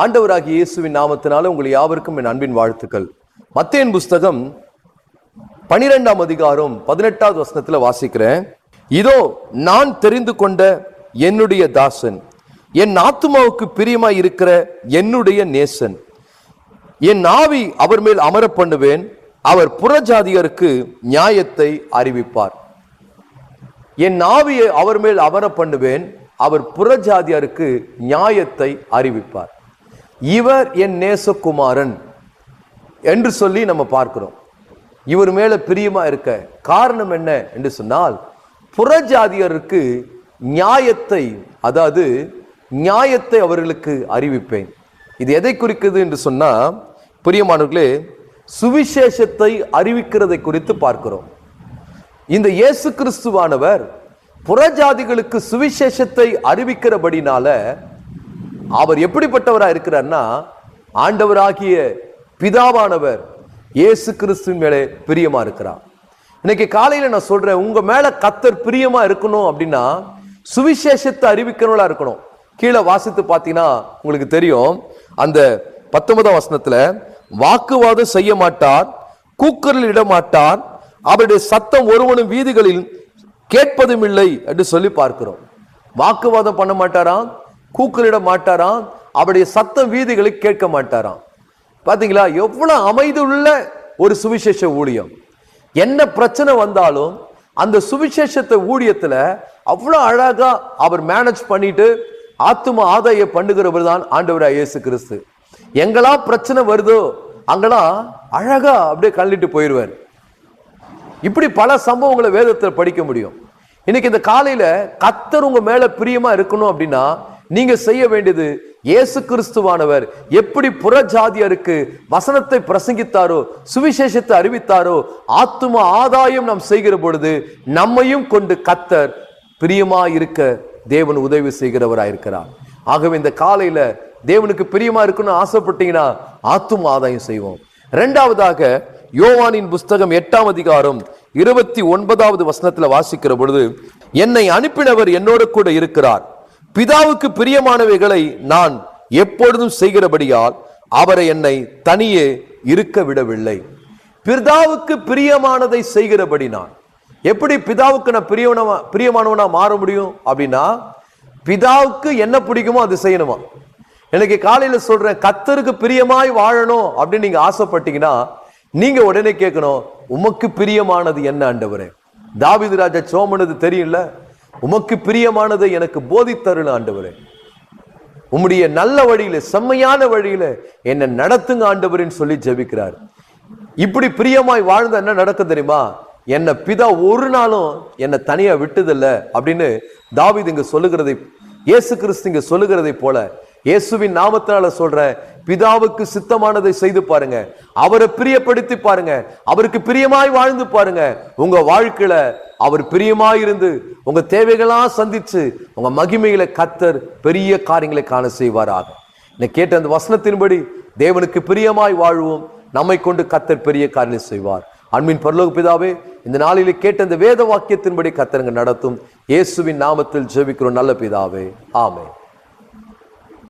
ஆண்டவராகிய இயேசுவின் நாமத்தினால உங்கள் யாவருக்கும் என் அன்பின் வாழ்த்துக்கள். மத்தேன் புஸ்தகம் பனிரெண்டாம் அதிகாரம் பதினெட்டாவது வசனத்துல வாசிக்கிறேன். இதோ நான் தெரிந்து கொண்ட என்னுடைய தாசன் என் ஆத்துமாவுக்கு பிரியமாய் இருக்கிற என்னுடைய நேசன். என் ஆவி அவர் மேல் அமர பண்ணுவேன் அவர் புறஜாதியருக்கு நியாயத்தை அறிவிப்பார். என் ஆவியை அவர் மேல் அமர பண்ணுவேன் அவர் புறஜாதியாருக்கு நியாயத்தை அறிவிப்பார். இவர் என் நேசகுமாரன் என்று சொல்லி நம்ம பார்க்கிறோம். இவர் மேலே பிரியமா இருக்க காரணம் என்ன என்று சொன்னால் புறஜாதியருக்கு நியாயத்தை அதாவது நியாயத்தை அவர்களுக்கு அறிவிப்பேன். இது எதை குறிக்குது என்று சொன்னால் பிரியமானவர்களே சுவிசேஷத்தை அறிவிக்கிறதை குறித்து பார்க்கிறோம். இந்த இயேசு கிறிஸ்துவானவர் புறஜாதிகளுக்கு சுவிசேஷத்தை அறிவிக்கிறபடினால அவர் எப்படிப்பட்டவராக இருக்கிறார்னா ஆண்டவராகிய பிதாவானவர் இயேசு கிறிஸ்துவின் மேலே பிரியமா இருக்கிறார். இன்னைக்கு காலையில நான் சொல்றேன் உங்க மேல கத்தர் பிரியமா இருக்கணும் அப்படின்னா சுவிசேஷத்தை அறிவிக்கிறவங்களா இருக்கணும். கீழே வாசித்து பார்த்தீங்கன்னா உங்களுக்கு தெரியும் அந்த பத்தொன்பதாம் வசனத்துல வாக்குவாதம் செய்ய மாட்டார் கூக்கரில் இட மாட்டார் அவருடைய சத்தம் ஒருவனும் வீதிகளில் கேட்பதும் இல்லை என்று சொல்லி பார்க்கிறோம். வாக்குவாதம் பண்ண மாட்டாராம் கூக்குரலிட மாட்டாராம் அவருடைய சத்தம் வீதிகளை கேட்க மாட்டாராம். பாத்தீங்களா? எவ்வளவு அமைதியுள்ள ஒரு சுவிசேஷ ஊழியம். என்ன பிரச்சனை வந்தாலும் அந்த சுவிசேஷத்தை ஊழியத்துல அவ்வளவு அழகா அவர் மேனேஜ் பண்ணிட்டு ஆத்தும ஆதாய பண்ணுகிறவர் தான் ஆண்டவராய் இயேசு கிறிஸ்து. எங்கெல்லாம் பிரச்சனை வருதோ அங்கெல்லாம் அழகா அப்படியே கள்ளிட்டு போயிடுவார். இப்படி பல சம்பவங்களை வேதத்தில் படிக்க முடியும். இன்னைக்கு இந்த காலையில கத்தர் உங்க மேல பிரியமா இருக்கணும் அப்படின்னா நீங்க செய்ய வேண்டியது இயேசு கிறிஸ்துவானவர். எப்படி புற ஜாதியருக்கு வசனத்தை பிரசங்கித்தாரோ சுவிசேஷத்தை அறிவித்தாரோ ஆத்தும ஆதாயம் நாம் செய்கிற பொழுது நம்மையும் கொண்டு கத்தர் பிரியமா இருக்க தேவன் உதவி செய்கிறவராயிருக்கிறார். ஆகவே இந்த காலையில தேவனுக்கு பிரியமா இருக்குன்னு ஆசைப்பட்டீங்கன்னா ஆத்தும ஆதாயம் செய்வோம். இரண்டாவதாக யோவானின் புஸ்தகம் எட்டாம் அதிகாரம் இருபத்தி ஒன்பதாவது வசனத்துல வாசிக்கிற பொழுது என்னை அனுப்பினவர் என்னோடு கூட இருக்கிறார். பிதாவுக்கு பிரியமானவைகளை நான் எப்பொழுதும் செய்கிறபடியால் அவரை என்னை தனியே இருக்க விடவில்லை. பிதாவுக்கு பிரியமானதை செய்கிறபடி நான். எப்படி பிதாவுக்கு நான் பிரியவனவா பிரியமானவனா மாற முடியும் அப்படின்னா பிதாவுக்கு என்ன பிடிக்குமோ அது செய்யணுமா? எனக்கு காலையில் சொல்றேன் கத்தருக்கு பிரியமாய் வாழணும் அப்படின்னு நீங்க ஆசைப்பட்டீங்கன்னா நீங்க உடனே கேட்கணும் உமக்கு பிரியமானது என்ன ஆண்டவரே? தாவிது ராஜா சோமனது தெரியல உமக்கு பிரியமானதை எனக்கு போதித்தருள் ஆண்டவரே. உம்முடைய நல்ல வழியில செம்மையான வழியில என்னை நடத்துங்க ஆண்டவரின்னு சொல்லி ஜெபிக்கிறார். இப்படி பிரியமாய் வாழ்ந்த என்ன நடக்கும் தெரியுமா? என்னை பிதா ஒரு நாளும் என்னை தனியா விட்டதில்ல அப்படின்னு தாவிது இங்க சொல்லுகிறதை இயேசு கிறிஸ்து இங்க சொல்லுகிறதை போல இயேசுவின் நாமத்தினால சொல்ற பிதாவுக்கு சித்தமானதை செய்து பாருங்க. அவரை பிரியப்படுத்தி பாருங்க. அவருக்கு பிரியமாய் வாழ்ந்து பாருங்க. உங்க வாழ்க்கையில அவர் பிரியமாயிருந்து உங்க தேவைகளாக சந்திச்சு உங்க மகிமையில கத்தர் பெரிய காரியங்களை காண செய்வாராக. என்னை கேட்ட அந்த வசனத்தின்படி தேவனுக்கு பிரியமாய் வாழ்வோம். நம்மை கொண்டு கத்தர் பெரிய காரியம் செய்வார். அன்பின் பரலோக பிதாவே இந்த நாளிலே கேட்ட இந்த வேத வாக்கியத்தின்படி கத்தருங்க நடத்தும். இயேசுவின் நாமத்தில் ஜெபிக்கிறோம். நல்ல பிதாவே. ஆமே